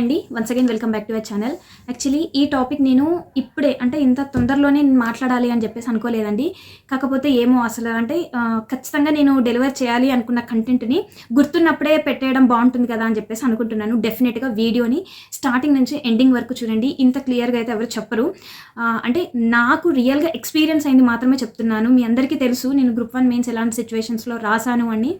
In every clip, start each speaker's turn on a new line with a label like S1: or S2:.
S1: అండి. Once again welcome back to our channel actually ఈ topic నేను ఇప్పుడే అంటే ఇంత తొందరలోనే నేను మాట్లాడాలి అని చెప్పేసి అనుకోలేదండి. కాకపోతే ఏమో అసలు అంటే ఖచ్చితంగా నేను డెలివర్ చేయాలి అనుకున్న కంటెంట్ని గుర్తున్నప్పుడే పెట్టేయడం బాగుంటుంది కదా అని చెప్పేసి అనుకుంటున్నాను. డెఫినెట్గా వీడియోని స్టార్టింగ్ నుంచి ఎండింగ్ వరకు చూడండి. ఇంత క్లియర్గా అయితే ఎవరు చెప్పరు. అంటే నాకు రియల్గా ఎక్స్పీరియన్స్ అయింది మాత్రమే చెప్తున్నాను. మీ అందరికీ తెలుసు నేను గ్రూప్ వన్ మెయిన్స్ ఎలాంటి సిచ్యువేషన్స్లో రాశాను అని.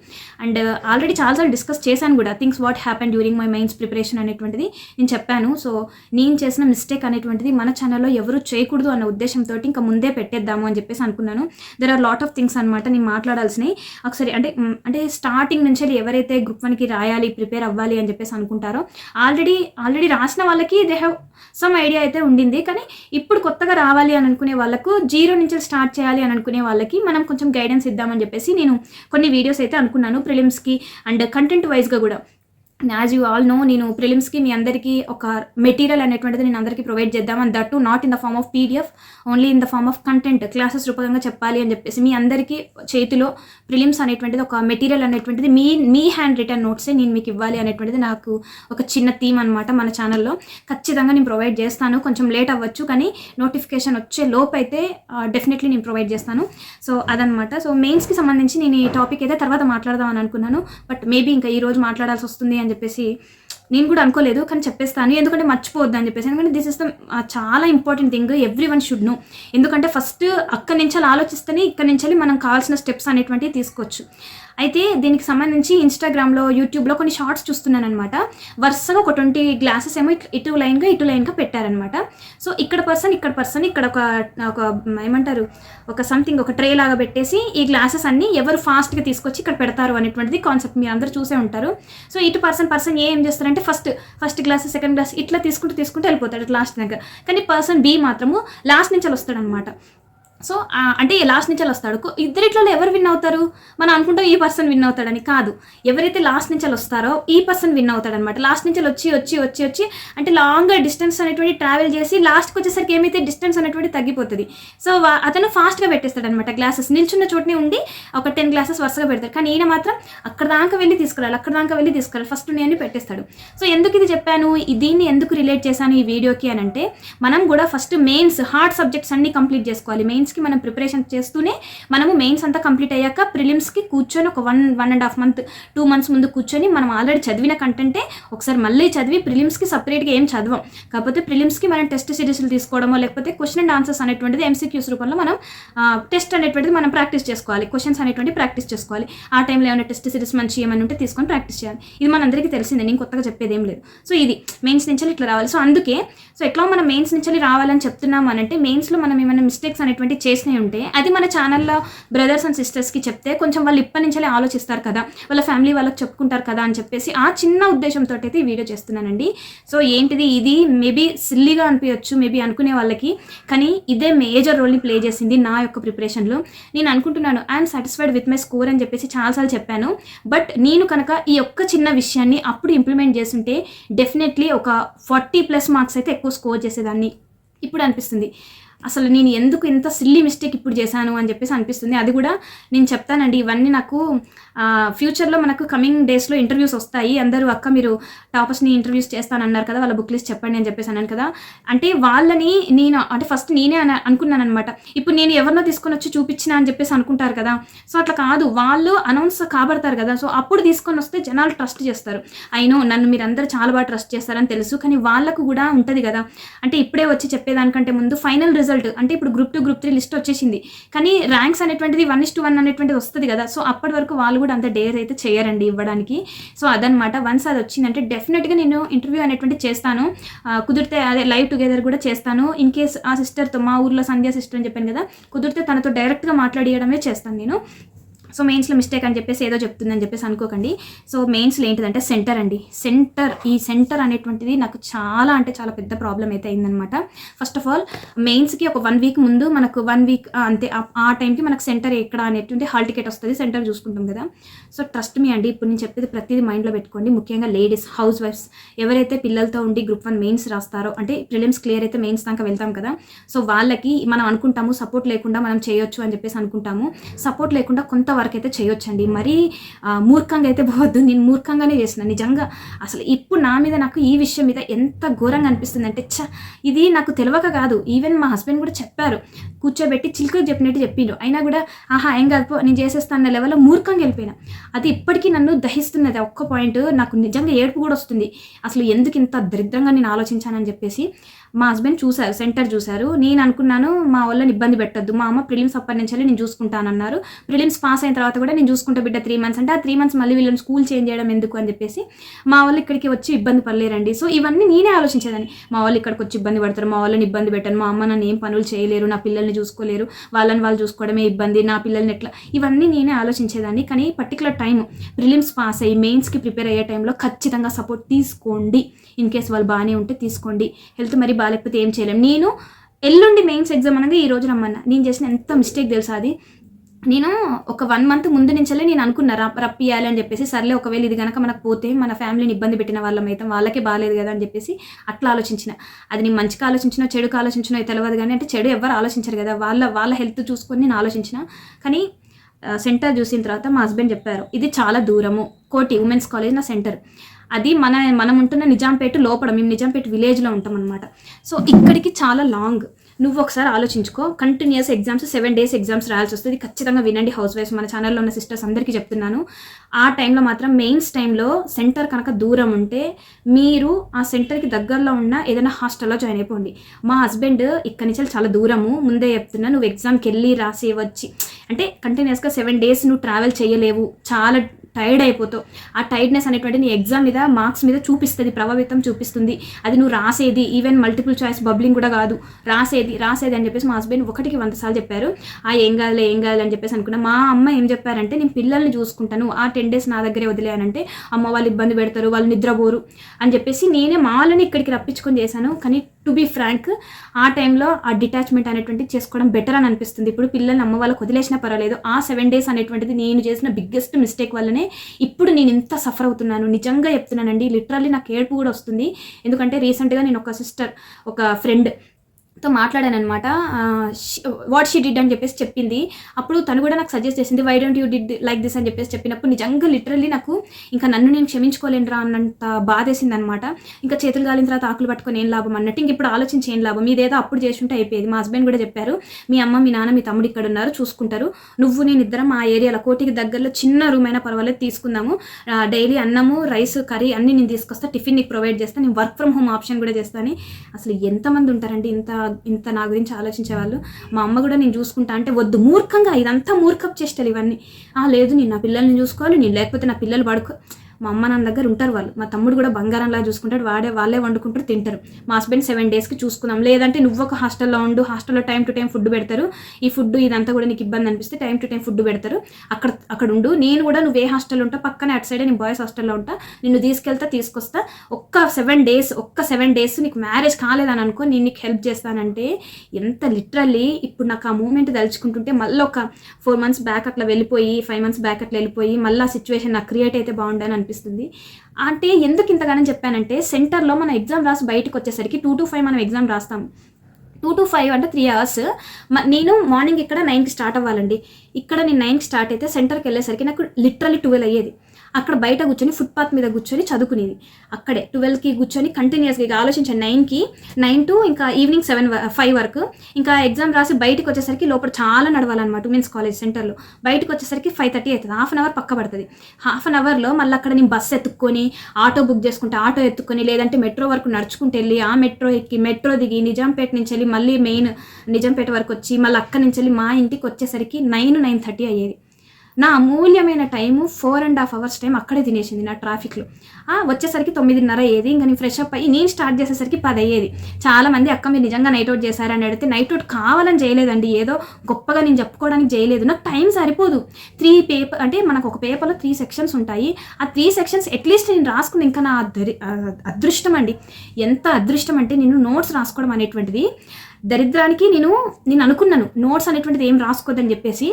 S1: అండ్ ఆల్రెడీ చాలాసార్లు డిస్కస్ చేశాను కూడా things what happen during my mains preparation అనేటువంటిది. నేను చెప్పాను. సో నేను చేసిన మిస్టేక్ అనేటువంటిది మన ఛానల్లో ఎవరు చేయకూడదు అన్న ఉద్దేశంతో ఇంకా ముందే పెట్టేద్దాము అని చెప్పేసి అనుకున్నాను. There are lot of things అనమాట నేను మాట్లాడాల్సినవి. ఒకసారి అంటే అంటే స్టార్టింగ్ నుంచి ఎవరైతే గ్రూప్ వన్కి రాయాలి ప్రిపేర్ అవ్వాలి అని చెప్పేసి అనుకుంటారో ఆల్రెడీ ఆల్రెడీ రాసిన వాళ్ళకి దే హ్యావ్ సమ్ ఐడియా అయితే ఉండింది. కానీ ఇప్పుడు కొత్తగా రావాలి అని అనుకునే వాళ్ళకు జీరో నుంచి స్టార్ట్ చేయాలి అని అనుకునే వాళ్ళకి మనం కొంచెం గైడెన్స్ ఇద్దామని చెప్పేసి నేను కొన్ని వీడియోస్ అయితే అనుకున్నాను ప్రిలిమ్స్కి అండ్ కంటెంట్ వైజ్గా కూడా. యాజ్ యూ ఆల్ నో నేను ప్రిలిమ్స్కి మీ అందరికీ ఒక మెటీరియల్ అనేటువంటిది నేను అందరికీ ప్రొవైడ్ చేద్దాం. And that to not in the form of PDF only in the form of content classes రూపకంగా చెప్పాలి అని చెప్పేసి మీ అందరికీ చేతిలో ప్రిలిమ్స్ అనేటువంటిది ఒక మెటీరియల్ అనేటువంటిది మీ మీ హ్యాండ్ రిటర్న్ నోట్సే నేను మీకు ఇవ్వాలి అనేటువంటిది నాకు ఒక చిన్న థీమ్ అనమాట మన ఛానల్లో ఖచ్చితంగా నేను ప్రొవైడ్ చేస్తాను. కొంచెం లేట్ అవ్వచ్చు కానీ నోటిఫికేషన్ వచ్చే లోపు అయితే డెఫినెట్లీ నేను ప్రొవైడ్ చేస్తాను. సో అదనమాట సో మెయిన్స్కి సంబంధించి నేను ఈ టాపిక్ అయితే తర్వాత మాట్లాడదాం అని అనుకున్నాను. బట్ మేబీ ఇంకా ఈ రోజు మాట్లాడాల్సి వస్తుంది అని చెప్పేసి నేను కూడా అనుకోలేదు కానీ చెప్పేస్తాను. ఎందుకంటే మర్చిపోవద్దు అని చెప్పేసి. ఎందుకంటే దిస్ ఇస్ ద చాలా important thing every one should know ఎందుకంటే ఫస్ట్ అక్కడి నుంచి ఆలోచిస్తేనే ఇక్కడి నుంచి మనం కావాల్సిన స్టెప్స్ అనేటువంటివి తీసుకోవచ్చు. అయితే దీనికి సంబంధించి ఇన్స్టాగ్రామ్లో యూట్యూబ్లో కొన్ని షార్ట్స్ చూస్తున్నాను అనమాట వరుసగా ఒక ట్వంటీ గ్లాసెస్ ఏమో ఇటు లైన్గా ఇటు లైన్గా పెట్టారనమాట సో ఇక్కడ పర్సన్ ఇక్కడ పర్సన్ ఇక్కడ ఒక ఒక ఏమంటారు ఒక సంథింగ్ ఒక ట్రే లాగా పెట్టేసి ఈ గ్లాసెస్ అన్నీ ఎవరు ఫాస్ట్గా తీసుకొచ్చి ఇక్కడ పెడతారు అనేటువంటిది కాన్సెప్ట్ మీరు అందరూ చూసే ఉంటారు. సో ఇటు పర్సన్ పర్సన్ ఏం చేస్తారంటే first first glass second glass ఇట్లా తీసుకుంటూ తీసుకుంటూ వెళ్ళిపోతాడు లాస్ట్ దగ్గర కానీ పర్సన్ బి మాత్రము లాస్ట్ నుంచి వస్తాడనమాట సో అంటే లాస్ట్ నుంచి వస్తాడు. ఇద్దరిట్లో ఎవరు విన్ అవుతారు? మనం అనుకుంటాం ఈ పర్సన్ విన్ అవుతాడని కాదు. ఎవరైతే లాస్ట్ నుంచి వస్తారో ఈ పర్సన్ విన్ అవుతాడనమాట లాస్ట్ నుంచి వచ్చి వచ్చి వచ్చి వచ్చి అంటే లాంగ్ డిస్టెన్స్ అనేటువంటి ట్రావెల్ చేసి లాస్ట్కి వచ్చేసరికి ఏమైతే డిస్టెన్స్ అనేటువంటి తగ్గిపోతుంది. సో అతను ఫాస్ట్గా పెట్టేస్తాడనమాట గ్లాసెస్ నిల్చున్న చోటనే ఉండి ఒక టెన్ గ్లాసెస్ వరుసగా పెడతాడు. కానీ ఈయన మాత్రం అక్కడ దాకా వెళ్ళి తీసుకురాలి అక్కడ దాకా వెళ్ళి తీసుకురాలి. ఫస్ట్ నేను పెట్టేస్తాడు. సో ఎందుకు ఇది చెప్పాను? దీన్ని ఎందుకు రిలేట్ చేశాను ఈ వీడియోకి అని అంటే మనం కూడా ఫస్ట్ మెయిన్స్ హార్డ్ సబ్జెక్ట్స్ అన్ని కంప్లీట్ చేసుకోవాలి. మెయిన్స్ మెయిన్స్కి మనం ప్రిపరేషన్ చేస్తూనే మనము మెయిన్స్ అంతా కంప్లీట్ అయ్యాక ప్రిలిమ్స్కి కూర్చొని ఒక one one and half month two months ముందు కూర్చొని మనం ఆల్రెడీ చదివిన కంటెంటే ఒకసారి మళ్ళీ చదివి ప్రిలిమ్స్కి సపరేట్గా ఏం చదవం. కాకపోతే ప్రిలిమ్స్కి మనం టెస్ట్ సిరీస్లు తీసుకోవడమో లేకపోతే క్వశ్చన్ అండ్ ఆన్సర్స్ అనేటువంటిది ఎంసీక్యూస్ రూపంలో మనం టెస్ట్ అనేటువంటిది మనం ప్రాక్టీస్ చేసుకోవాలి. క్వశ్చన్స్ అనేటువంటి ప్రాక్టీస్ చేసుకోవాలి. ఆ టైంలో ఏమైనా టెస్ట్ సిరీస్ మంచి ఏమైనా ఉంటే తీసుకొని ప్రాక్టీస్ చేయాలి. ఇది మనందరికీ తెలిసిందే నేను కొత్తగా చెప్పేది ఏం లేదు. సో ఇది మెయిన్స్ నుంచి ఇట్లా రావాలి. సో అందుకే సో ఎట్లా మనం మెయిన్స్ నుంచి రావాలని చెప్తున్నాం అని అంటే మెయిన్స్లో మనం ఏమైనా మిస్టేక్స్ అనేటువంటి చేసినవి ఉంటే అది మన ఛానల్లో బ్రదర్స్ అండ్ సిస్టర్స్కి చెప్తే కొంచెం వాళ్ళు ఇప్పటి నుంచే ఆలోచిస్తారు కదా వాళ్ళ ఫ్యామిలీ వాళ్ళకి చెప్పుకుంటారు కదా అని చెప్పేసి ఆ చిన్న ఉద్దేశంతో అయితే ఈ వీడియో చేస్తున్నానండి. సో ఏంటిది ఇది? మేబీ సిల్లీగా అనిపించవచ్చు మేబీ అనుకునే వాళ్ళకి కానీ ఇదే మేజర్ రోల్ని ప్లే చేసింది నా యొక్క ప్రిపరేషన్లో నేను అనుకుంటున్నాను I'm satisfied with my score అని చెప్పేసి చాలాసార్లు చెప్పాను బట్ నేను కనుక ఈ ఒక్క చిన్న విషయాన్ని అప్పుడు ఇంప్లిమెంట్ చేస్తుంటే డెఫినెట్లీ ఒక ఫార్టీ ప్లస్ మార్క్స్ అయితే ఎక్కువ స్కోర్ చేసేదాన్ని. ఇప్పుడు అనిపిస్తుంది. అసలు నేను ఎందుకు ఇంత సిల్లీ మిస్టేక్ ఇప్పుడు చేశాను అని చెప్పేసి అనిపిస్తుంది. అది కూడా నేను చెప్తానండి. ఇవన్నీ నాకు ఫ్యూచర్లో మనకు కమింగ్ డేస్లో ఇంటర్వ్యూస్ వస్తాయి. అందరూ అక్క మీరు టాపర్స్ని ఇంటర్వ్యూస్ చేస్తానన్నారు కదా వాళ్ళ బుక్ లిస్ట్ చెప్పండి అని చెప్పేసి అన్నాను కదా. అంటే వాళ్ళని నేను అంటే ఫస్ట్ నేనే అని అనుకున్నాను అనమాట ఇప్పుడు నేను ఎవరినో తీసుకొని వచ్చి చూపించిన అని చెప్పేసి అనుకుంటారు కదా. సో అట్లా కాదు. వాళ్ళు అనౌన్స్ కాబడతారు కదా. సో అప్పుడు తీసుకొని వస్తే జనాలు ట్రస్ట్ చేస్తారు. అయినో నన్ను మీరు అందరూ చాలా బాగా ట్రస్ట్ చేస్తారని తెలుసు. కానీ వాళ్ళకు కూడా ఉంటుంది కదా. అంటే ఇప్పుడే వచ్చి చెప్పేదానికంటే ముందు ఫైనల్ రిజల్ట్ అంటే ఇప్పుడు group two group three list వచ్చేసింది. కానీ ర్యాంక్స్ అనేటువంటిది వన్ ఇస్ టు వన్ అనేటువంటిది వస్తుంది కదా. సో అప్పటి వరకు వాళ్ళు కూడా అంత డేర్ అయితే చేయరండి ఇవ్వడానికి. సో అదనమాట వన్స్ అది వచ్చిందంటే డెఫినెట్గా నేను ఇంటర్వ్యూ అనేటువంటి చేస్తాను. కుదిరితే అదే లైవ్ టుగెదర్ కూడా చేస్తాను. ఇన్ కేస్ ఆ సిస్టర్తో మా ఊర్లో సంధ్యా సిస్టర్ అని చెప్పాను కదా. కుదిరితే తనతో డైరెక్ట్గా మాట్లాడియడమే చేస్తాను నేను. సో మెయిన్స్లో మిస్టేక్ అని చెప్పేసి ఏదో చెప్తుందని చెప్పేసి అనుకోకండి. సో మెయిన్స్లో ఏంటిదంటే సెంటర్ అండి. సెంటర్ ఈ సెంటర్ అనేటువంటిది నాకు చాలా అంటే చాలా పెద్ద ప్రాబ్లం అయితే అయిందనమాట ఫస్ట్ ఆఫ్ ఆల్ మెయిన్స్కి ఒక వన్ వీక్ ముందు మనకు వన్ వీక్ అంతే ఆ- టైంకి మనకు సెంటర్ ఎక్కడ అనేటువంటి హాల్ టికెట్ వస్తుంది సెంటర్ చూసుకుంటాం కదా. సో ట్రస్ట్ మీ అండి ఇప్పుడు నేను చెప్పేది ప్రతిదీ మైండ్లో పెట్టుకోండి. ముఖ్యంగా లేడీస్ హౌస్ వైఫ్స్ ఎవరైతే పిల్లలతో ఉండి గ్రూప్ వన్ మెయిన్స్ రాస్తారో అంటే ప్రిలిమ్స్ క్లియర్ అయితే మెయిన్స్ దాకా వెళ్తాం కదా. సో వాళ్ళకి మనం అనుకుంటాము సపోర్ట్ లేకుండా మనం చేయొచ్చు అని చెప్పేసి అనుకుంటాము. సపోర్ట్ లేకుండా కొంత వరకు అయితే చేయొచ్చండి. మరీ మూర్ఖంగా అయితే పోవద్దు. నేను మూర్ఖంగానే చేసిన నిజంగా అసలు ఇప్పుడు నా మీద నాకు ఈ విషయం మీద ఎంత ఘోరంగా అనిపిస్తుంది అంటే చ ఇది నాకు తెలియక కాదు. ఈవెన్ మా హస్బెండ్ కూడా చెప్పారు. కూర్చోబెట్టి చిలుకకు చెప్పినట్టు చెప్పిండు. అయినా కూడా ఆహా ఏం కాదు నేను చేసేస్తాను లెవెల్లో మూర్ఖంగా వెళ్ళిపోయినా. అది ఇప్పటికీ నన్ను దహిస్తున్నది. ఒక్క పాయింట్ నాకు నిజంగా ఏడుపు కూడా వస్తుంది. అసలు ఎందుకు ఇంత దరిద్రంగా నేను ఆలోచించానని చెప్పేసి మా హస్బెండ్ చూశారు సెంటర్ చూశారు. నేను అనుకున్నాను మా వాళ్ళని ఇబ్బంది పెట్టొద్దు. మా అమ్మ ప్రిలిమ్స్ అప్పటి నుంచి నేను చూసుకుంటానన్నారు. ప్రిలిమ్స్ పాస్ అయిన తర్వాత కూడా నేను చూసుకుంటా బిడ్డ త్రీ మంత్స్ అంటే ఆ త్రీ మంత్స్ మళ్ళీ వీళ్ళని స్కూల్ చేంజ్ చేయడం ఎందుకు అని చెప్పేసి మా వాళ్ళు ఇక్కడికి వచ్చి ఇబ్బంది పడలేరండి. సో ఇవన్నీ నేనే ఆలోచించేదాన్ని. మా వాళ్ళు ఇక్కడికి వచ్చి ఇబ్బంది పడతారు మా వాళ్ళని ఇబ్బంది పెట్టాను మా అమ్మ నన్ను ఏం పనులు చేయలేరు నా పిల్లల్ని చూసుకోలేరు వాళ్ళని వాళ్ళు చూసుకోవడమే ఇబ్బంది నా పిల్లల్ని ఎట్లా? ఇవన్నీ నేనే ఆలోచించేదాన్ని. కానీ పర్టికులర్ టైం ప్రిలిమ్స్ పాస్ అయ్యి మెయిన్స్కి ప్రిపేర్ అయ్యే టైంలో ఖచ్చితంగా సపోర్ట్ తీసుకోండి. ఇన్ కేస్ వాళ్ళు బాగానే ఉంటే తీసుకోండి. హెల్త్ మరి బాగాలేకపోతే ఏం చేయలేం. నేను ఎల్లుండి మెయిన్స్ ఎగ్జామ్ అనగా ఈ రోజు రమ్మన్నా. నేను చేసిన ఎంత మిస్టేక్ తెలుసా అది? నేను ఒక వన్ మంత్ ముందు నుంచే నేను అనుకున్నా రప్ రప్పియాలి అని చెప్పేసి. సర్లే ఒకవేళ ఇది కనుక మనకు పోతే మన ఫ్యామిలీని ఇబ్బంది పెట్టిన వాళ్ళం అయితే వాళ్ళకే బాగాలేదు కదా అని చెప్పేసి అట్లా ఆలోచించిన. అది నేను మంచిగా ఆలోచించినా చెడుకు ఆలోచించినా తెలియదు కానీ అంటే చెడు ఎవరు ఆలోచించరు కదా. వాళ్ళ వాళ్ళ హెల్త్ చూసుకొని నేను ఆలోచించిన. కానీ సెంటర్ చూసిన తర్వాత మా హస్బెండ్ చెప్పారు ఇది చాలా దూరము. కోటి ఉమెన్స్ కాలేజ్ నా సెంటర్. అది మన మనం ఉంటున్న నిజాంపేట లోపల మేము నిజాంపేట విలేజ్లో ఉంటాం అనమాట సో ఇక్కడికి చాలా లాంగ్. నువ్వు ఒకసారి ఆలోచించుకో. Continuous exams seven days exams రాయాల్సి వస్తుంది. ఖచ్చితంగా వినండి హౌస్ వైఫ్ మన ఛానల్లో ఉన్న సిస్టర్స్ అందరికీ చెప్తున్నాను. ఆ టైంలో మాత్రం మెయిన్స్ టైంలో సెంటర్ కనుక దూరం ఉంటే మీరు ఆ సెంటర్కి దగ్గరలో ఉన్న ఏదైనా హాస్టల్లో జాయిన్ అయిపోండి. మా హస్బెండ్ ఇక్కడి నుంచి చాలా దూరము. ముందే చెప్తున్నా నువ్వు ఎగ్జామ్కి వెళ్ళి రాసి వచ్చి అంటే కంటిన్యూస్గా సెవెన్ డేస్ నువ్వు ట్రావెల్ చేయలేవు. చాలా టైర్డ్ అయిపోతావు. ఆ టైర్డ్నెస్ అనేటువంటి నీ ఎగ్జామ్ మీద మార్క్స్ మీద చూపిస్తుంది ప్రభావితం చూపిస్తుంది. అది నువ్వు రాసేది ఈవెన్ మల్టిపుల్ చాయిస్ బబ్లింగ్ కూడా కాదు. రాసేది రాసేది అని చెప్పేసి మా హస్బెండ్ ఒకటికి వంద సార్లు చెప్పారు. ఆ ఏం కాదులే ఏం కాదులే అని చెప్పేసి అనుకున్నా. మా అమ్మ ఏం చెప్పారంటే నేను పిల్లల్ని చూసుకుంటాను. ఆ టెన్ డేస్ నా దగ్గరే వదిలేయానంటే అమ్మ వాళ్ళు ఇబ్బంది పెడతారు వాళ్ళు నిద్రపోరు అని చెప్పేసి నేనే మా వాళ్ళని ఇక్కడికి రప్పించుకొని చేశాను. కానీ టు బీ ఫ్రాంక్ ఆ టైంలో ఆ డిటాచ్మెంట్ అనేటువంటిది చేసుకోవడం బెటర్ అని అనిపిస్తుంది. ఇప్పుడు పిల్లల్ని అమ్మ వాళ్ళకి వదిలేసినా పర్వాలేదు. ఆ సెవెన్ డేస్ అనేటువంటిది నేను చేసిన బిగ్గెస్ట్ మిస్టేక్ వల్లనే ఇప్పుడు నేను ఇంత సఫర్ అవుతున్నాను. నిజంగా చెప్తున్నానండి. లిటరల్లీ నాకు ఏడుపు కూడా వస్తుంది. ఎందుకంటే రీసెంట్గా నేను ఒక సిస్టర్ ఒక ఫ్రెండ్ తో మాట్లాడానమాట వాట్ షీ డిడ్ అని చెప్పేసి చెప్పింది. అప్పుడు తను కూడా నాకు సజెస్ట్ చేసింది why don't you did like this అని చెప్పేసి చెప్పినప్పుడు నిజంగా లిటరల్లీ నాకు ఇంకా నన్ను నేను క్షమించుకోలేనురా అన్నంత బాధేసింది అనమాట ఇంకా చేతులు గాలిన తర్వాత ఆకులు పట్టుకొని ఏం లాభం? అన్నట్టు ఇంక ఇప్పుడు ఆలోచించి ఏం లాభం? మీదేదో అప్పుడు చేస్తుంటే అయిపోయేది. మా హస్బెండ్ కూడా చెప్పారు మీ అమ్మ మీ నాన్న మీ తమ్ముడు ఇక్కడ ఉన్నారు చూసుకుంటారు. నువ్వు నేను ఇద్దరం ఆ ఏరియాలో కోటికి దగ్గరలో చిన్న రూమ్ అయినా పర్వాలేదు తీసుకుందాము. డైలీ అన్నము రైస్ కర్రీ అన్ని నేను తీసుకొస్తా టిఫిన్ నీకు ప్రొవైడ్ చేస్తాను నేను వర్క్ ఫ్రమ్ హోమ్ ఆప్షన్ కూడా చేస్తాను అసలు ఎంతమంది ఉంటారండి ఇంత ఇంత నా గురించి ఆలోచించే వాళ్ళు మా అమ్మ కూడా నేను చూసుకుంటా అంటే వద్దు మూర్ఖంగా ఇదంతా మూర్ఖపు చేష్టలు ఇవన్నీ. ఆ లేదు నేను నా పిల్లల్ని చూసుకోవాలి నేను లేకపోతే నా పిల్లలు పడుకో మా అమ్మ నాన్న దగ్గర ఉంటారు వాళ్ళు. మా తమ్ముడు కూడా బంగారంలా చూసుకుంటాడు. వాడే వాళ్ళే వండుకుంటారు తింటారు. మా హస్బెండ్ సెవెన్ డేస్కి చూసుకుందాం. లేదంటే నువ్వు ఒక హాస్టల్లో ఉండు హాస్టల్లో టైం టు టైం ఫుడ్ పెడతారు. ఈ ఫుడ్ ఇదంతా కూడా నీకు ఇబ్బంది అనిపిస్తే టైం టు టైం ఫుడ్ పెడతారు. అక్కడ అక్కడ ఉండు. నేను కూడా నువ్వు ఏ హాస్టల్లో ఉంటా పక్కనే అటు సైడే నేను బాయ్స్ హాస్టల్లో ఉంటా. నిన్ను తీసుకెళ్తా తీసుకొస్తా. ఒక్క సెవెన్ డేస్ ఒక్క సెవెన్ డేస్ నీకు మ్యారేజ్ కాలేదని అనుకో నేను నీకు హెల్ప్ చేస్తానంటే ఎంత లిటరల్లీ ఇప్పుడు నాకు ఆ మూమెంట్ తలుచుకుంటుంటే మళ్ళీ ఒక ఫోర్ మంత్స్ బ్యాక్ అట్లా వెళ్ళిపోయి ఫైవ్ మంత్స్ బ్యాక్ అట్లా వెళ్ళిపోయి మళ్ళీ ఆ సిచ్యువేషన్ నాకు క్రియేట్ అయితే బాగుండని అనిపిస్తుంది. అంటే ఎందుకు ఇంతగానో చెప్పానంటే సెంటర్లో మనం ఎగ్జామ్ రాసి బయటకు వచ్చేసరికి టూ టు ఫైవ్ మనం ఎగ్జామ్ రాస్తాం. టూ టు ఫైవ్ అంటే త్రీ అవర్స్. నేను మార్నింగ్ ఇక్కడ నైన్కి స్టార్ట్ అవ్వాలండి. ఇక్కడ నేను నైన్కి స్టార్ట్ అయితే సెంటర్కి వెళ్ళేసరికి నాకు లిటరలీ ట్వెల్వ్ అయ్యేది. అక్కడ బయట కూర్చొని ఫుట్పాత్ మీద కూర్చొని చదువుకునేది. అక్కడే ట్వెల్వ్కి కూర్చొని కంటిన్యూస్గా ఇక ఆలోచించాను నైన్కి నైన్ టు ఇంకా ఈవినింగ్ సెవెన్ ఫైవ్ వరకు ఇంకా ఎగ్జామ్ రాసి బయటకు వచ్చేసరికి లోపల చాలా నడవాలన్నమాట ఉమెన్స్ కాలేజ్ సెంటర్లో బయటకు వచ్చేసరికి ఫైవ్ థర్టీ అవుతుంది. హాఫ్ అన్ అవర్ పక్క పడుతుంది. హాఫ్ అన్ అవర్లో మళ్ళీ అక్కడ నేను బస్సు ఎత్తుక్కొని ఆటో బుక్ చేసుకుంటే ఆటో ఎత్తుకొని లేదంటే మెట్రో వరకు నడుచుకుంటూ వెళ్ళి ఆ మెట్రో ఎక్కి మెట్రో దిగి నిజాంపేట నుంచి వెళ్ళి మళ్ళీ మెయిన్ నిజాంపేట వరకు వచ్చి మళ్ళీ అక్కడి నుంచి వెళ్ళి మా ఇంటికి వచ్చేసరికి నైన్ నైన్ థర్టీ అయ్యేది. నా అమూల్యమైన time four and half hours time అక్కడే తినేసింది నా ట్రాఫిక్లో. ఆ, వచ్చేసరికి తొమ్మిదిన్నర అయ్యేది ఇంకా నేను ఫ్రెష్ అప్ అయ్యి నేను స్టార్ట్ చేసేసరికి పది అయ్యేది. చాలా మంది అక్క మీరు నిజంగా నైట్ అవుట్ చేశారని అడిగితే నైట్ అవుట్ కావాలని చేయలేదండి ఏదో గొప్పగా నేను చెప్పుకోవడానికి చేయలేదు. నాకు టైం సరిపోదు. త్రీ పేపర్ అంటే మనకు ఒక పేపర్లో త్రీ సెక్షన్స్ ఉంటాయి. ఆ త్రీ సెక్షన్స్ అట్లీస్ట్ నేను రాసుకుని ఇంకా నా అదృష్టం అండి. ఎంత అదృష్టం అంటే నేను నోట్స్ రాసుకోవడం అనేటువంటిది. దరిద్రానికి నేను నేను అనుకున్నాను. నోట్స్ అనేటువంటిది ఏం రాసుకోదని చెప్పేసి.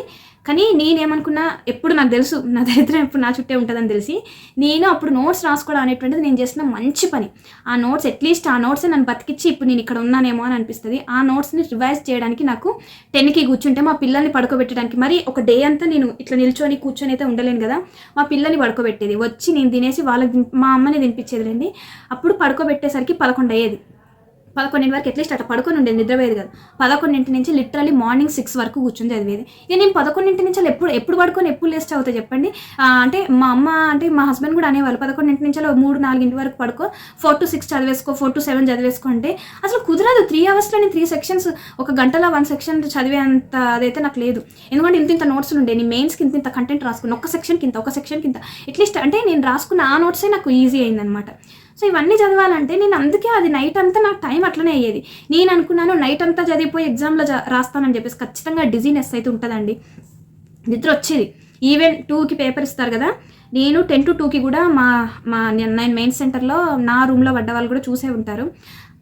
S1: కానీ నేనేమనుకున్నా ఎప్పుడు నాకు తెలుసు నా దరిద్రం ఎప్పుడు నా చుట్టే ఉంటుందని తెలిసి నేను అప్పుడు నోట్స్ రాసుకోవడం అనేటువంటిది నేను చేసిన మంచి పని. ఆ నోట్స్ అట్లీస్ట్ ఆ నోట్స్ నన్ను బతికిచ్చి ఇప్పుడు నేను ఇక్కడ ఉన్నానేమో అని అనిపిస్తుంది. ఆ నోట్స్ని రివైజ్ చేయడానికి నాకు టెన్కి కూర్చుంటే మా పిల్లల్ని పడుకోబెట్టడానికి మరి ఒక డే అంతా నేను ఇట్లా నిల్చొని కూర్చొని అయితే ఉండలేను కదా. మా పిల్లల్ని పడుకోబెట్టేది. వచ్చి నేను తినేసి వాళ్ళకి మా అమ్మని తినిపించేది తినిపించేదిలేండి. అప్పుడు పడుకోబెట్టేసరికి పదకొండు అయ్యేది. పదకొండింటి వరకు అట్లీస్ట్ అట్లా పడుకొని ఉండేది నిద్రపోయేది కదా. పదకొండింటి నుంచి లిటరలీ మార్నింగ్ సిక్స్ వరకు కూర్చొని చదివేది. ఇక నేను పదకొండింటి నుంచి ఎప్పుడు ఎప్పుడు పడుకొని ఎప్పుడు లేస్ట్ అవుతాయి చెప్పండి? అంటే మా అమ్మ అంటే మా హస్బెండ్ కూడా అనేవాళ్ళు పదకొండింటి నుంచి మూడు నాలుగింటి వరకు పడుకో ఫోర్ టు సిక్స్ చదివేసుకో ఫోర్ టు సెవెన్ చదివేసుకో అంటే అసలు కుదరదు. త్రీ అవర్స్లో నేను త్రీ సెక్షన్స్ ఒక గంటలో వన్ సెక్షన్ చదివేంత అదైతే నాకు లేదు. ఎందుకంటే ఇంత ఇంత నోట్స్ ఉండే నేను మెయిన్స్కి ఇంత ఇంత కంటెంట్ రాసుకున్నాను ఒక సెక్షన్కి ఇంత ఒక సెక్షన్కి ఇంత అట్లీస్ట్ అంటే నేను రాసుకున్న ఆ నోట్సే నాకు ఈజీ అయిందనమాట సో ఇవన్నీ చదవాలంటే నేను అందుకే అది నైట్ అంతా నాకు టైం అట్లనే అయ్యేది. నేను అనుకున్నాను నైట్ అంతా చదివిపోయి ఎగ్జామ్లో రాస్తానని చెప్పేసి ఖచ్చితంగా డిజీనెస్ అయితే ఉంటుందండి. నిద్ర వచ్చేది. ఈవెన్ టూకి పేపర్ ఇస్తారు కదా నేను టెన్ టు టూకి కూడా మా మా నైన్ మెయిన్ సెంటర్లో నా రూమ్లో పడ్డ వాళ్ళు కూడా చూసే ఉంటారు.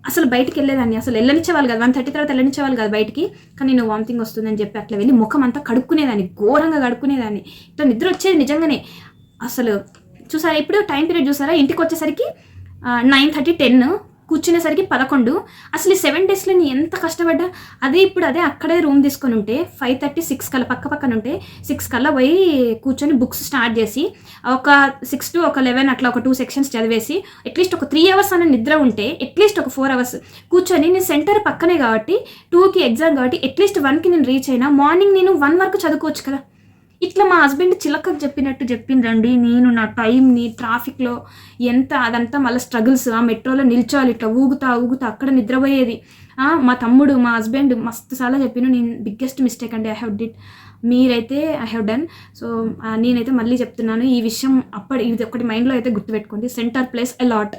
S1: అసలు బయటికి వెళ్ళేదాన్ని. అసలు వెళ్ళనిచ్చేవాళ్ళు కదా. వన్ థర్టీ తర్వాత వెళ్ళనిచ్చేవాళ్ళు కదా బయటికి. కానీ నేను వామిటింగ్ వస్తుందని చెప్పి అట్లా వెళ్ళి ముఖం అంతా కడుక్కునేదాన్ని. ఘోరంగా కడుక్కునేదాన్ని. ఇట్లా నిద్ర వచ్చేది నిజంగానే. అసలు చూసారా ఇప్పుడు టైం పీరియడ్ చూసారా? ఇంటికి వచ్చేసరికి నైన్ థర్టీ టెన్ కూర్చునేసరికి పదకొండు. అసలు ఈ సెవెన్ డేస్లో నేను ఎంత కష్టపడ్డా? అదే ఇప్పుడు అదే అక్కడే రూమ్ తీసుకొని ఉంటే ఫైవ్ థర్టీ సిక్స్ కల్లా పక్క పక్కన ఉంటే సిక్స్ కల్లా పోయి కూర్చొని బుక్స్ స్టార్ట్ చేసి ఒక సిక్స్ టు ఒక లెవెన్ అట్లా ఒక టూ సెక్షన్స్ చదివేసి అట్లీస్ట్ ఒక త్రీ అవర్స్ అన్న నిద్ర ఉంటే అట్లీస్ట్ ఒక ఫోర్ అవర్స్ కూర్చొని నేను సెంటర్ పక్కనే కాబట్టి టూకి ఎగ్జామ్ కాబట్టి అట్లీస్ట్ వన్కి నేను రీచ్ అయినా మార్నింగ్ నేను వన్ వరకు చదువుకోవచ్చు కదా. ఇట్లా మా హస్బెండ్ చిలకకు చెప్పినట్టు చెప్పిండ్రండి నేను నా టైంని ట్రాఫిక్లో ఎంత అదంతా మళ్ళీ స్ట్రగుల్స్ ఆ మెట్రోలో నిల్చోవాలి ఇట్లా ఊగుతా ఊగుతా అక్కడ నిద్రపోయేది. మా తమ్ముడు మా హస్బెండ్ మస్తు సార్లు చెప్పిన నేను బిగ్గెస్ట్ మిస్టేక్ అండి ఐ హ్యావ్ డిట్ మీరైతే ఐ హ్యావ్ డన్ సో నేనైతే మళ్ళీ చెప్తున్నాను ఈ విషయం అప్పటి ఇది ఒకటి మైండ్లో అయితే గుర్తుపెట్టుకోండి సెంటర్ ప్లేస్ అలాట్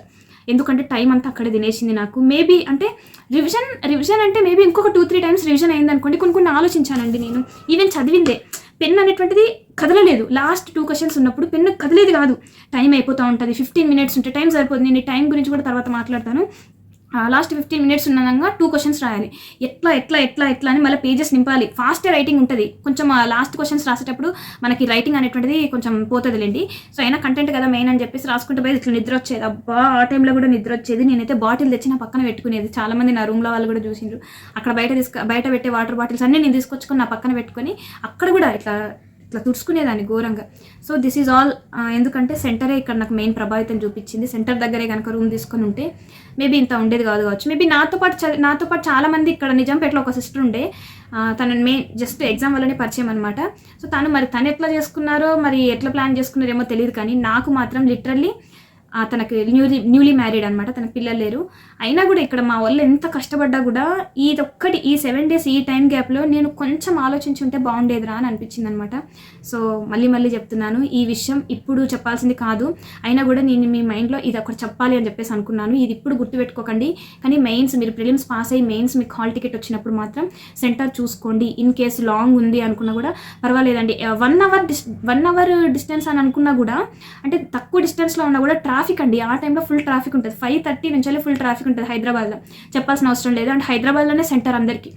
S1: ఎందుకంటే టైం అంతా అక్కడే తినేసింది నాకు. మేబీ అంటే రివిజన్ రివిజన్ అంటే మేబీ ఇంకొక టూ త్రీ టైమ్స్ రివిజన్ అయిందనుకోండి కొన్ని కొన్ని ఆలోచించానండి నేను. ఈవెన్ చదివిందే. పెన్ అనేటువంటిది కదలలేదు. లాస్ట్ టూ క్వశ్చన్స్ ఉన్నప్పుడు పెన్ కదిలేదు కాదు. టైం అయిపోతూ ఉంటుంది. ఫిఫ్టీన్ మినిట్స్ ఉంటే టైం సరిపోతుంది. నేను టైం గురించి కూడా తర్వాత మాట్లాడతాను. లాస్ట్ ఫిఫ్టీన్ మినిట్స్ ఉన్నదంగా టూ క్వశ్చన్స్ రాయాలి. ఎట్లా ఎట్లా ఎట్లా ఎట్లా అని మళ్ళీ పేజెస్ నింపాలి. ఫాస్ట్ రైటింగ్ ఉంటుంది. కొంచెం లాస్ట్ క్వశ్చన్స్ రాసేటప్పుడు మనకి రైటింగ్ అనేటువంటిది కొంచెం పోతుందిలేండి. సో అయినా కంటెంట్ కదా మెయిన్ అని చెప్పేసి రాసుకుంటే పోయి ఇట్లా నిద్ర వచ్చేది. అబ్బా ఆ టైంలో కూడా నిద్ర వచ్చేది. నేనైతే బాటిల్ తెచ్చి నా పక్కన పెట్టుకునేది. చాలా మంది నా రూమ్లో వాళ్ళు కూడా చూసిండ్రు. అక్కడ బయట తీసుకు బయట పెట్టే వాటర్ బాటిల్స్ అన్నీ నేను తీసుకొచ్చుకొని నా పక్కన పెట్టుకొని అక్కడ కూడా ఇట్లా ఇట్లా తుడుచుకునేదాన్ని ఘోరంగా. సో దిస్ ఈజ్ ఆల్ ఎందుకంటే సెంటరే ఇక్కడ నాకు మెయిన్ ప్రభావితం చూపించింది. సెంటర్ దగ్గరే కనుక రూమ్ తీసుకొని ఉంటే మేబీ ఇంత ఉండేది కాదు కావచ్చు. మేబీ నాతో పాటు నాతో పాటు చాలా మంది ఇక్కడ నిజాంపేటలో ఒక సిస్టర్ ఉండే తను మెయిన్ జస్ట్ ఎగ్జామ్ వల్లనే పరిచయం అనమాట సో తను మరి తను ఎట్లా చేసుకున్నారో మరి ఎట్లా ప్లాన్ చేసుకున్నారేమో తెలియదు కానీ నాకు మాత్రం లిటరల్లీ తనకి న్యూలీ న్యూలీ మ్యారీడ్ అనమాట తన పిల్లలు లేరు. అయినా కూడా ఇక్కడ మా వాళ్ళు ఎంత కష్టపడ్డా కూడా ఇదొక్కటి ఈ సెవెన్ డేస్ ఈ టైం గ్యాప్లో నేను కొంచెం ఆలోచించి ఉంటే బాగుండేదిరా అని అనిపించింది అనమాట సో మళ్ళీ మళ్ళీ చెప్తున్నాను ఈ విషయం ఇప్పుడు చెప్పాల్సింది కాదు. అయినా కూడా నేను మీ మైండ్లో ఇది ఒకటి చెప్పాలి అని చెప్పేసి అనుకున్నాను. ఇది ఇప్పుడు గుర్తుపెట్టుకోకండి. కానీ మెయిన్స్ మీరు ప్రిలిమ్స్ పాస్ అయ్యి మెయిన్స్ మీకు హాల్ టికెట్ వచ్చినప్పుడు మాత్రం సెంటర్ చూసుకోండి. ఇన్ కేస్ లాంగ్ ఉంది అనుకున్నా కూడా పర్వాలేదండి. One hour dis one hour distance అని అనుకున్నా కూడా అంటే తక్కువ డిస్టెన్స్లో ఉన్నా కూడా ట్రాఫిక్ ట్రాఫిక్ అండి. ఆ టైంలో ఫుల్ ట్రాఫిక్ ఉంటుంది. ఫైవ్ థర్టీ నుంచి ఫుల్ ట్రాఫిక్ ఉంటుంది హైదరాబాద్లో. చెప్పాల్సిన అవసరం లేదు. అండ్ హైదరాబాద్లోనే సెంటర్ అందరికీ.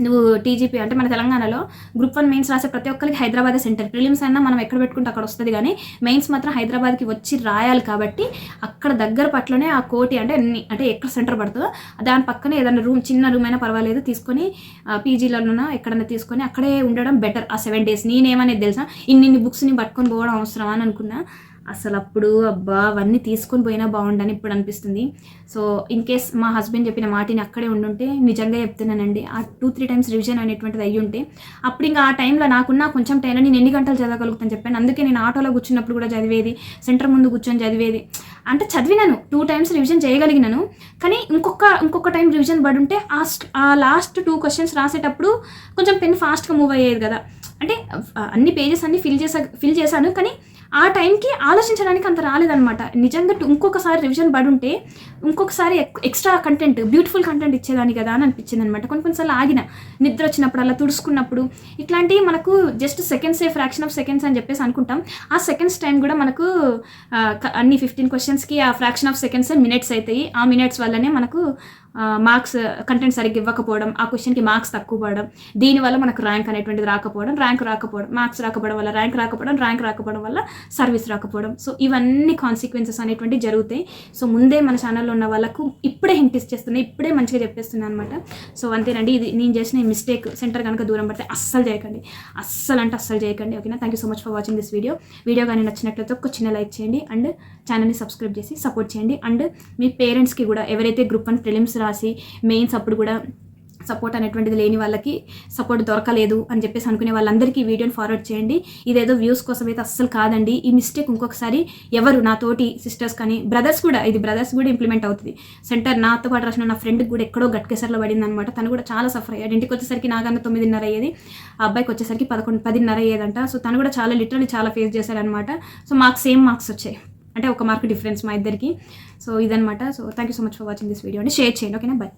S1: నువ్వు టీజీపీ అంటే మన తెలంగాణలో గ్రూప్ వన్ మెయిన్స్ రాసే ప్రతి ఒక్కరికి హైదరాబాద్ సెంటర్. ప్రిలిమ్స్ అయినా మనం ఎక్కడ పెట్టుకుంటే అక్కడ వస్తుంది కానీ మెయిన్స్ మాత్రం హైదరాబాద్కి వచ్చి రాయాలి కాబట్టి అక్కడ దగ్గర పట్లనే ఆ కోటి అంటే ని- అంటే ఎక్కడ సెంటర్ పడుతుందో దాని పక్కనే ఏదైనా రూమ్ చిన్న రూమ్ అయినా పర్వాలేదు తీసుకొని పీజీలోనూ ఎక్కడైనా తీసుకొని అక్కడే ఉండడం బెటర్ ఆ సెవెన్ డేస్. నేనేమనేది తెలుసా? ఇన్ని ఇన్ని బుక్స్ని పట్టుకొని పోవడం అవసరమా అని అనుకున్నా. అసలు అప్పుడు అబ్బా అవన్నీ తీసుకొని పోయినా బాగుండని ఇప్పుడు అనిపిస్తుంది. సో ఇన్ కేస్ మా హస్బెండ్ చెప్పిన మాటిని అక్కడే ఉండుంటే నిజంగా చెప్తున్నానండి. ఆ టూ త్రీ టైమ్స్ రివిజన్ అనేటువంటిది అయ్యి ఉంటే అప్పుడు ఇంకా ఆ టైంలో నాకున్న కొంచెం టైం నేను ఎన్ని గంటలు చదవగలుగుతాను చెప్పాను అందుకే నేను ఆటోలో కూర్చున్నప్పుడు కూడా చదివేది సెంటర్ ముందు కూర్చొని చదివేది. అంటే చదివినాను టూ టైమ్స్ రివిజన్ చేయగలిగినాను. కానీ ఇంకొక ఇంకొక టైం రివిజన్ పడి ఉంటే ఆ ఆ లాస్ట్ టూ క్వశ్చన్స్ రాసేటప్పుడు కొంచెం పెన్ ఫాస్ట్గా మూవ్ అయ్యేది కదా. అంటే అన్ని పేజెస్ అన్ని ఫిల్ చేసా ఫిల్ చేశాను. కానీ ఆ టైంకి ఆలోచించడానికి అంత రాలేదనమాట నిజంగా ఇంకొకసారి రివిజన్ పడి ఉంటే ఇంకొకసారి ఎక్స్ట్రా కంటెంట్ బ్యూటిఫుల్ కంటెంట్ ఇచ్చేదాన్ని కదా అని అనిపించింది అనమాట కొన్ని కొన్నిసార్లు ఆగిన నిద్ర వచ్చినప్పుడు అలా తుడుచుకున్నప్పుడు ఇట్లాంటివి మనకు just seconds a fraction of seconds అని చెప్పేసి అనుకుంటాం. ఆ సెకండ్స్ టైం కూడా మనకు అన్ని ఫిఫ్టీన్ క్వశ్చన్స్కి ఆ ఫ్రాక్షన్ ఆఫ్ సెకండ్స్ మినిట్స్ అవుతాయి ఆ మినిట్స్ వల్లనే మనకు మార్క్స్ కంటెంట్ సరిగ్గా ఇవ్వకపోవడం ఆ క్వశ్చన్కి మార్క్స్ తక్కువ పడడం దీనివల్ల మనకు ర్యాంక్ అనేటువంటిది రాకపోవడం ర్యాంక్ రాకపోవడం మార్క్స్ రాకపోవడం వల్ల ర్యాంక్ రాకపోవడం ర్యాంక్ రాకపోవడం వల్ల సర్వీస్ రాకపోవడం. సో ఇవన్నీ కాన్సిక్వెన్సెస్ అనేటువంటివి జరుగుతాయి. సో ముందే మన ఛానల్లో ఉన్న వాళ్ళకు ఇప్పుడే హింట్ చేస్తున్నాయి ఇప్పుడే మంచిగా చెప్పేస్తున్నాను అనమాట సో అంతేనండి. ఇది నేను చేసిన మిస్టేక్ సెంటర్ కనుక దూరం పడితే అస్సలు చేయకండి. అస్సలు అంటే అస్సలు చేయకండి ఓకేనా thank you so much for watching this video video కానీ నచ్చినట్లయితే ఒక చిన్న లైక్ చేయండి అండ్ ఛానల్ని సబ్స్క్రైబ్ చేసి సపోర్ట్ చేయండి. అండ్ మీ పేరెంట్స్కి కూడా ఎవరైతే గ్రూప్ వన్ ప్రిలిమ్స్ రాసి మెయిన్స్ అప్పుడు కూడా సపోర్ట్ అనేటువంటిది లేని వాళ్ళకి సపోర్ట్ దొరకలేదు అని చెప్పేసి అనుకునే వాళ్ళందరికీ వీడియోని ఫార్వర్డ్ చేయండి. ఇదేదో వ్యూస్ కోసం అయితే అస్సలు కాదండి. ఈ మిస్టేక్ ఇంకొకసారి ఎవరు నాతోటి సిస్టర్స్ కానీ బ్రదర్స్ కూడా ఇది బ్రదర్స్ కూడా ఇంప్లిమెంట్ అవుతుంది. సెంటర్ నాతో పాటు రాసిన నా ఫ్రెండ్కి కూడా ఎక్కడో గట్కేసర్లో పడింది అనమాట తను కూడా చాలా సఫర్ అయ్యాడు. ఇంటికి వచ్చేసరికి నాగన్న తొమ్మిదిన్నర అయ్యేది. ఆ అబ్బాయికి వచ్చేసరికి పదకొండు పదిన్నర అయ్యేదంట. సో తను కూడా చాలా లిటరలీ చాలా ఫేస్ చేశాడనమాట సో మాకు సేమ్ మార్క్స్ వచ్చాయి. అంటే ఒక మార్క్ డిఫరెన్స్ మా ఇద్దరికి. సో ఇదనమాట so thank you so much for watching this video అండి షేర్ చేయండి. ఓకేనా? బాయ్